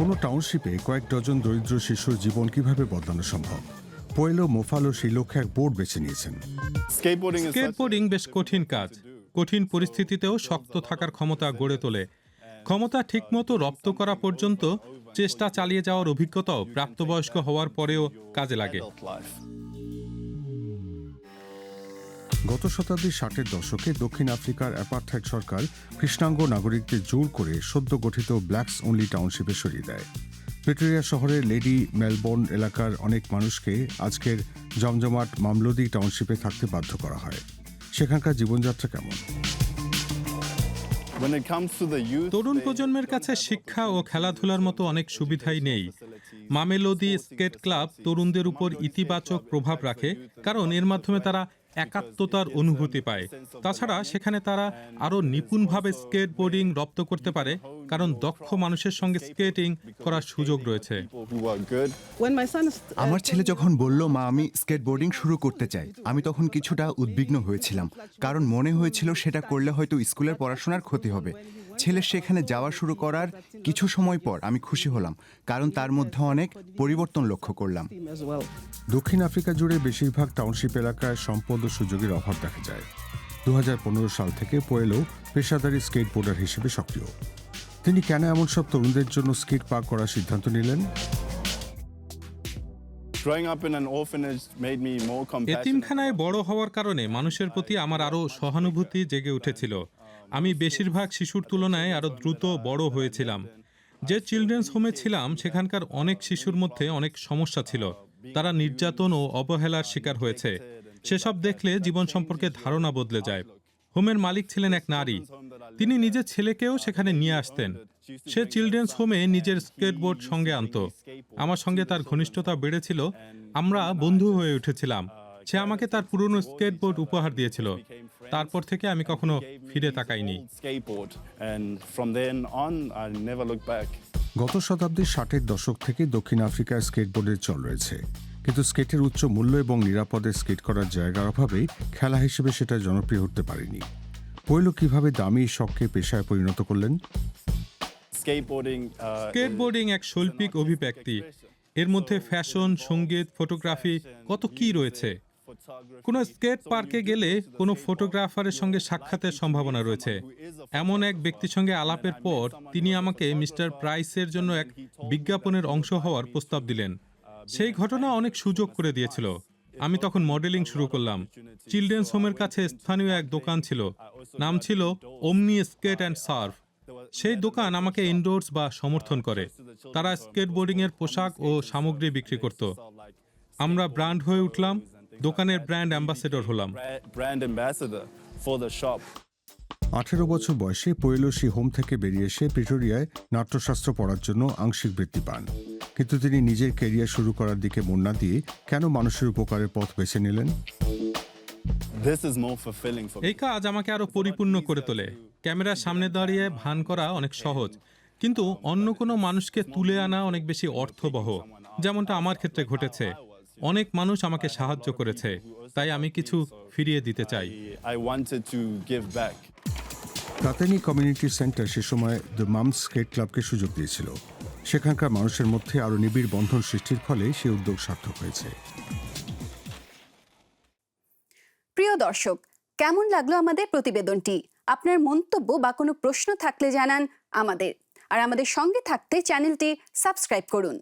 কোনো টাউনশিপে কয়েক ডজন দরিদ্র শিশুর জীবন কীভাবে বদলানো সম্ভব? পোয়েলো মোফালো সেই লক্ষ্যে এক বোর্ড বেছে নিয়েছেন। স্কেটবোর্ডিং বেশ কঠিন কাজ। কঠিন পরিস্থিতিতেও শক্ত থাকার ক্ষমতা গড়ে তোলে। ক্ষমতা ঠিকমতো রপ্ত করা পর্যন্ত চেষ্টা চালিয়ে যাওয়ার অভিজ্ঞতাও প্রাপ্তবয়স্ক হওয়ার পরেও কাজে লাগে. গত শতাব্দীর ষাটের দশকে দক্ষিণ আফ্রিকার অ্যাপার্থাইড সরকার কৃষ্ণাঙ্গ নাগরিকদের জোর করে সদ্য গঠিত ব্ল্যাকস অনলি টাউনশিপে সরিয়ে দেয়। প্রিটোরিয়া শহরের লেডি মেলবোর্ন এলাকার অনেক মানুষকে আজকের জমজমাট মামলদি টাউনশিপে থাকতে বাধ্য করা হয়। সেখানকার জীবনযাত্রা কেমন? তরুণ প্রজন্মের কাছে শিক্ষা ও খেলাধুলার মতো অনেক সুবিধাই নেই। মামেলোদি স্কেট ক্লাব তরুণদের উপর ইতিবাচক প্রভাব রাখে কারণ এর মাধ্যমে তারা একাত্মতার অনুভূতি পায়। তাছাড়া সেখানে তারা আরও নিপুণভাবে স্কেটবোর্ডিং রপ্ত করতে পারে, কারণ দক্ষ মানুষের সঙ্গে স্কেটিং করার সুযোগ রয়েছে। আমার ছেলে যখন বলল, মা, আমি স্কেটবোর্ডিং শুরু করতে চাই, আমি তখন কিছুটা উদ্বিগ্ন হয়েছিলাম, কারণ মনে হয়েছিল সেটা করলে হয়তো স্কুলের পড়াশোনার ক্ষতি হবে। ছেলে সেখানে যাওয়া শুরু করার কিছু সময় পর আমি খুশি হলাম কারণ তার মধ্যে অনেক পরিবর্তন লক্ষ্য করলাম. দক্ষিণ আফ্রিকা জুড়ে বেশিরভাগ টাউনশিপ এলাকায় সম্পদ ও সুযোগের অভাব দেখা যায় দু হাজার পনেরো সাল থেকে পোয়েলো পেশাদারী স্কেটবোর্ডার হিসেবে সক্রিয় তিনি কেন এমন সব তরুণদের জন্য স্কেট পার্ক করার সিদ্ধান্ত নিলেন. এতিমখানায় বড় হওয়ার কারণে মানুষের প্রতি আমার আরও সহানুভূতি জেগে উঠেছিল আমি বেশিরভাগ শিশুর তুলনায় আরও দ্রুত বড় হয়েছিলাম। যে চিলড্রেন্স হোমে ছিলাম, সেখানকার অনেক শিশুর মধ্যে অনেক সমস্যা ছিল। তারা নির্যাতন ও অবহেলার শিকার হয়েছে। সেসব দেখলে জীবন সম্পর্কে ধারণা বদলে যায়। হোমের মালিক ছিলেন এক নারী। তিনি নিজের ছেলেকেও সেখানে নিয়ে আসতেন। সে চিলড্রেন্স হোমে নিজের স্কেটবোর্ড সঙ্গে আনতো। আমার সঙ্গে তার ঘনিষ্ঠতা বেড়েছিল। আমরা বন্ধু হয়ে উঠেছিলাম। সে আমাকে তার পুরনো স্কেটবোর্ড উপহার দিয়েছিল। তারপর থেকে আমি কখনো ফিরে তাকাইনি. গত শতাব্দীর ষাটের দশক থেকে দক্ষিণ আফ্রিকায় স্কেটবোর্ডের চল রয়েছে। কিন্তু স্কেটের উচ্চ মূল্য এবং নিরাপদে স্কেট করার জায়গার অভাবে খেলা হিসেবে সেটা জনপ্রিয় হতে পারেনি। পৈলো কীভাবে দামি শখকে পেশায় পরিণত করলেন? স্কেটবোর্ডিং এক শৈল্পিক অভিব্যক্তি। এর মধ্যে ফ্যাশন সংগীত ফটোগ্রাফি কত কি রয়েছে? কোনো স্কেট পার্কে গেলে কোনো ফটোগ্রাফারের সঙ্গে সাক্ষাতের সম্ভাবনা রয়েছে। এমন এক ব্যক্তির সঙ্গে আলাপের পর তিনি আমাকে মিস্টার প্রাইসের জন্য এক বিজ্ঞাপনের অংশ হওয়ার প্রস্তাব দিলেন। সেই ঘটনা অনেক সুযোগ করে দিয়েছিল। আমি তখন মডেলিং শুরু করলাম। চিলড্রেন্স হোমের কাছে স্থানীয় এক দোকান ছিল। নাম ছিল ওমনি স্কেট অ্যান্ড সার্ফ। সেই দোকান আমাকে ইনডোর্স বা সমর্থন করে। তারা স্কেটবোর্ডিং এর পোশাক ও সামগ্রী বিক্রি করত। আমরা ব্র্যান্ড হয়ে উঠলাম। দোকানের ব্র্যান্ড অ্যাম্বাসেডর হলাম। Brand ambassador for the shop. আঠেরো বছর বয়সে পৈলসী হোম থেকে বেরিয়ে এসে প্রিটোরিয়ায় নাট্যশাস্ত্র পড়ার জন্য আংশিক বৃত্তি পান। কিন্তু তিনি নিজের ক্যারিয়ার শুরু করার দিকে মন না দিয়ে কেন মানুষের উপকারের পথ বেছে নিলেন? This is more fulfilling for এই কাজ আমাকে আরও পরিপূর্ণ করে তোলে। ক্যামেরার সামনে দাঁড়িয়ে ভান করা অনেক সহজ। কিন্তু অন্য কোনো মানুষকে তুলে আনা অনেক বেশি অর্থবহ যেমনটা আমার ক্ষেত্রে ঘটেছে। অনেক মানুষ আমাকে সাহায্য করেছে তাই আমি কিছু ফিরিয়ে দিতে চাই. কাতানি কমিউনিটি সেন্টার সে সময় দ্য মামস স্কেট ক্লাবকে সুযোগ দিয়েছিল। সেখানকার মানুষের মধ্যে আরও নিবিড় বন্ধন সৃষ্টির ফলে সে উদ্যোগ সার্থক হয়েছে। প্রিয় দর্শক কেমন লাগল আমাদের প্রতিবেদনটি? আপনার মন্তব্য বা কোনো প্রশ্ন থাকলে জানান আমাদের। আর আমাদের সঙ্গে থাকতে চ্যানেলটি সাবস্ক্রাইব করুন।